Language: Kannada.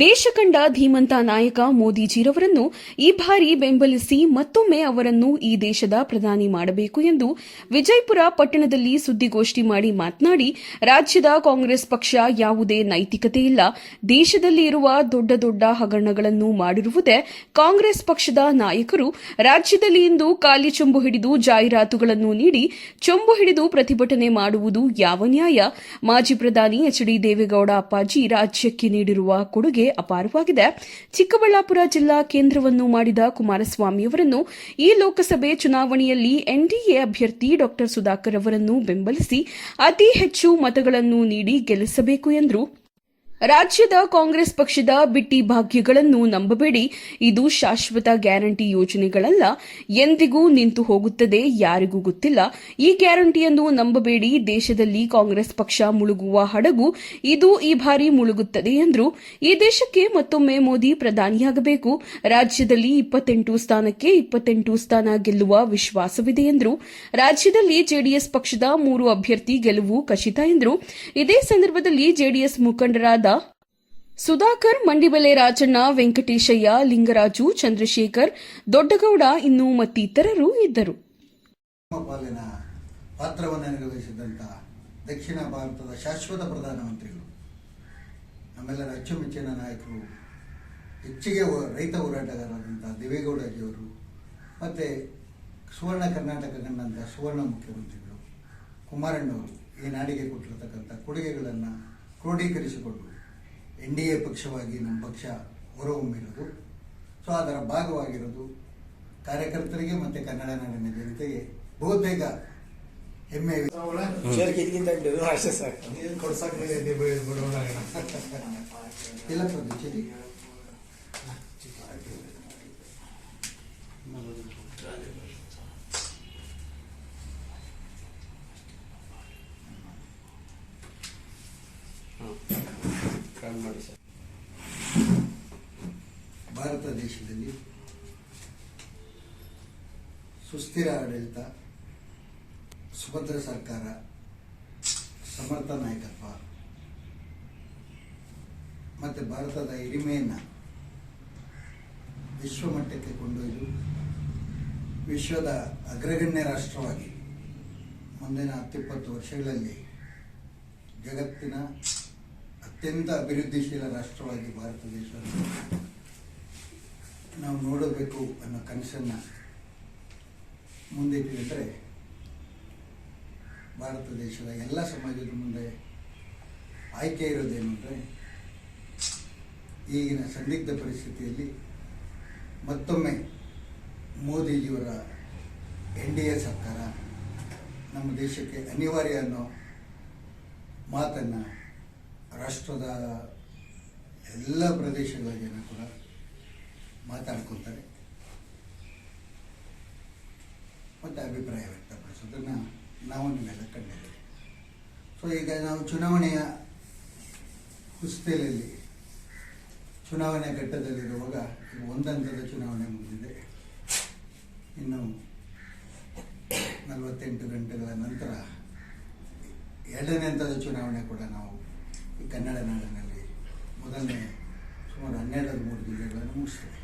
ದೇಶ ಕಂಡ ಧೀಮಂತ ನಾಯಕ ಮೋದಿಜಿರವರನ್ನು ಈ ಬಾರಿ ಬೆಂಬಲಿಸಿ ಮತ್ತೊಮ್ಮೆ ಅವರನ್ನು ಈ ದೇಶದ ಪ್ರಧಾನಿ ಮಾಡಬೇಕು ಎಂದು ವಿಜಯಪುರ ಪಟ್ಟಣದಲ್ಲಿ ಸುದ್ದಿಗೋಷ್ಠಿ ಮಾಡಿ ಮಾತನಾಡಿ, ರಾಜ್ಯದ ಕಾಂಗ್ರೆಸ್ ಪಕ್ಷ ಯಾವುದೇ ನೈತಿಕತೆ ಇಲ್ಲ. ದೇಶದಲ್ಲಿ ಇರುವ ದೊಡ್ಡ ದೊಡ್ಡ ಹಗರಣಗಳನ್ನು ಮಾಡಿರುವುದೇ ಕಾಂಗ್ರೆಸ್ ಪಕ್ಷದ ನಾಯಕರು. ರಾಜ್ಯದಲ್ಲಿ ಇಂದು ಖಾಲಿ ಚೊಂಬು ಹಿಡಿದು ಜಾಹೀರಾತುಗಳನ್ನು ನೀಡಿ ಚೊಂಬು ಹಿಡಿದು ಪ್ರತಿಭಟನೆ ಮಾಡುವುದು ಯಾವ ನ್ಯಾಯ? ಮಾಜಿ ಪ್ರಧಾನಿ ಎಚ್ ಡಿ ದೇವೇಗೌಡ ಅಪ್ಪಾಜಿ ರಾಜ್ಯಕ್ಕೆ ನೀಡಿರುವ ಕೊಡುಗೆ ಅಪಾರವಾಗಿದೆ. ಚಿಕ್ಕಬಳ್ಳಾಪುರ ಜಿಲ್ಲಾ ಕೇಂದ್ರವನ್ನು ಮಾಡಿದ ಕುಮಾರಸ್ವಾಮಿ ಅವರನ್ನು ಈ ಲೋಕಸಭೆ ಚುನಾವಣೆಯಲ್ಲಿ ಎನ್ಡಿಎ ಅಭ್ಯರ್ಥಿ ಡಾ. ಸುಧಾಕರ್ ಅವರನ್ನು ಬೆಂಬಲಿಸಿ ಅತಿ ಹೆಚ್ಚು ಮತಗಳನ್ನು ನೀಡಿ ಗೆಲ್ಲಿಸಬೇಕು ಎಂದರು. ರಾಜ್ಯದ ಕಾಂಗ್ರೆಸ್ ಪಕ್ಷದ ಬಿಟ್ಟಿ ಭಾಗ್ಯಗಳನ್ನು ನಂಬಬೇಡಿ. ಇದು ಶಾಶ್ವತ ಗ್ಯಾರಂಟಿ ಯೋಜನೆಗಳಲ್ಲ. ಎಂದಿಗೂ ನಿಂತು ಹೋಗುತ್ತದೆ, ಯಾರಿಗೂ ಗೊತ್ತಿಲ್ಲ. ಈ ಗ್ಯಾರಂಟಿಯನ್ನು ನಂಬಬೇಡಿ. ದೇಶದಲ್ಲಿ ಕಾಂಗ್ರೆಸ್ ಪಕ್ಷ ಮುಳುಗುವ ಹಡಗು ಇದು ಈ ಬಾರಿ ಮುಳುಗುತ್ತದೆ ಎಂದರು ಈ ದೇಶಕ್ಕೆ ಮತ್ತೊಮ್ಮೆ ಮೋದಿ ಪ್ರಧಾನಿಯಾಗಬೇಕು. ರಾಜ್ಯದಲ್ಲಿ ಇಪ್ಪತ್ತೆಂಟು ಸ್ಥಾನಕ್ಕೆ ಇಪ್ಪತ್ತೆಂಟು ಸ್ಥಾನ ಗೆಲ್ಲುವ ವಿಶ್ವಾಸವಿದೆ ಎಂದರು ರಾಜ್ಯದಲ್ಲಿ ಜೆಡಿಎಸ್ ಪಕ್ಷದ ಮೂರು ಅಭ್ಯರ್ಥಿ ಗೆಲುವು ಖಚಿತ ಎಂದರು ಇದೇ ಸಂದರ್ಭದಲ್ಲಿ ಜೆಡಿಎಸ್ ಮುಖಂಡರಾದ ಸುಧಾಕರ್, ಮಂಡಿಬೆಲೆ ರಾಜಣ್ಣ, ವೆಂಕಟೇಶಯ್ಯ, ಲಿಂಗರಾಜು, ಚಂದ್ರಶೇಖರ್, ದೊಡ್ಡಗೌಡ ಇನ್ನು ಮತ್ತಿತರರು ಇದ್ದರು. ಪಾತ್ರವನ್ನು ನಿರ್ವಹಿಸಿದಂತಹ ದಕ್ಷಿಣ ಭಾರತದ ಶಾಶ್ವತ ಪ್ರಧಾನಮಂತ್ರಿಗಳು ನಮ್ಮೆಲ್ಲರ ಅಚ್ಚುಮೆಚ್ಚಿನ ನಾಯಕರು, ಹೆಚ್ಚಿಗೆ ರೈತ ಹೋರಾಟಗಾರರಾದಂಥ ದೇವೇಗೌಡಜಿಯವರು, ಮತ್ತು ಸುವರ್ಣ ಕರ್ನಾಟಕ ಕಂಡಂತಹ ಸುವರ್ಣ ಮುಖ್ಯಮಂತ್ರಿಗಳು, ಕುಮಾರಣ್ಣವರು ಈ ನಾಡಿಗೆ ಕೊಟ್ಟಿರತಕ್ಕಂಥ ಕೊಡುಗೆಗಳನ್ನು ಕ್ರೋಢೀಕರಿಸಿಕೊಂಡು ಎನ್ ಡಿ ಎ ಪಕ್ಷವಾಗಿ ನಮ್ಮ ಪಕ್ಷ ಹೊರಹೊಮ್ಮಿರೋದು. ಸೊ ಅದರ ಭಾಗವಾಗಿರೋದು ಕಾರ್ಯಕರ್ತರಿಗೆ ಮತ್ತು ಕನ್ನಡ ನಾಡಿನ ಜನತೆಗೆ ಬಹುತೇಕ ಹೆಮ್ಮೆ. ಇಲ್ಲ ಪ್ರತಿಷ್ಠಿತಿ ಮಾಡಿ ಸರ್ ಭಾರತ ದೇಶದಲ್ಲಿ ಸುಸ್ಥಿರ ಆಡಳಿತ ಸುಭದ್ರ ಸರ್ಕಾರ, ಸಮರ್ಥ ನಾಯಕತ್ವ, ಮತ್ತು ಭಾರತದ ಹಿರಿಮೆಯನ್ನು ವಿಶ್ವಮಟ್ಟಕ್ಕೆ ಕೊಂಡೊಯ್ದು ವಿಶ್ವದ ಅಗ್ರಗಣ್ಯ ರಾಷ್ಟ್ರವಾಗಿ ಮುಂದಿನ ಹತ್ತಿಪ್ಪತ್ತು ವರ್ಷಗಳಲ್ಲಿ ಜಗತ್ತಿನ ಅತ್ಯಂತ ಅಭಿವೃದ್ಧಿಶೀಲ ರಾಷ್ಟ್ರವಾಗಿ ಭಾರತ ದೇಶ. ನಾವು ನೋಡಬೇಕು ಅನ್ನೋ ಕನಸನ್ನು ಮುಂದಿಟ್ಟಿದ್ರೆ ಭಾರತ ದೇಶದ ಎಲ್ಲ ಸಮಾಜದ ಮುಂದೆ ಆಯ್ಕೆ ಇರೋದೇನು ಅಂದರೆ ಈಗಿನ ಸಂದಿಗ್ಧ ಪರಿಸ್ಥಿತಿಯಲ್ಲಿ ಮತ್ತೊಮ್ಮೆ ಮೋದಿಜಿಯವರ ಎನ್ ಡಿ ಎ ಸರ್ಕಾರ ನಮ್ಮ ದೇಶಕ್ಕೆ ಅನಿವಾರ್ಯ ಅನ್ನೋ ಮಾತನ್ನು ರಾಷ್ಟ್ರದ ಎಲ್ಲ ಪ್ರದೇಶಗಳ ಜನ ಕೂಡ ಮಾತಾಡ್ಕೊತಾರೆ ಮತ್ತು ಅಭಿಪ್ರಾಯ ವ್ಯಕ್ತಪಡಿಸೋದನ್ನು ನಾವು ನೀವೆಲ್ಲ ಕಂಡಿದ್ದೇವೆ. ಸೊ ಈಗ ನಾವು ಚುನಾವಣೆಯ ಕುಸ್ತಿಯಲ್ಲಿ, ಚುನಾವಣೆ ಘಟ್ಟದಲ್ಲಿರುವಾಗ ಒಂದಂತದ ಒಂದು ಚುನಾವಣೆ ಮುಗಿದಿದೆ. ಇನ್ನು ನಲವತ್ತೆಂಟು ಗಂಟೆಗಳ ನಂತರ ಎರಡನೇ ಹಂತದ ಚುನಾವಣೆ ಕೂಡ ನಾವು ಕನ್ನಡ ನಾಡಿನಲ್ಲಿ ಮೊದಲನೇ ಸುಮಾರು ಹನ್ನೆರಡು ಮೂರು ಜಿಲ್ಲೆಗಳನ್ನು ಮುಗಿಸ್ತೇವೆ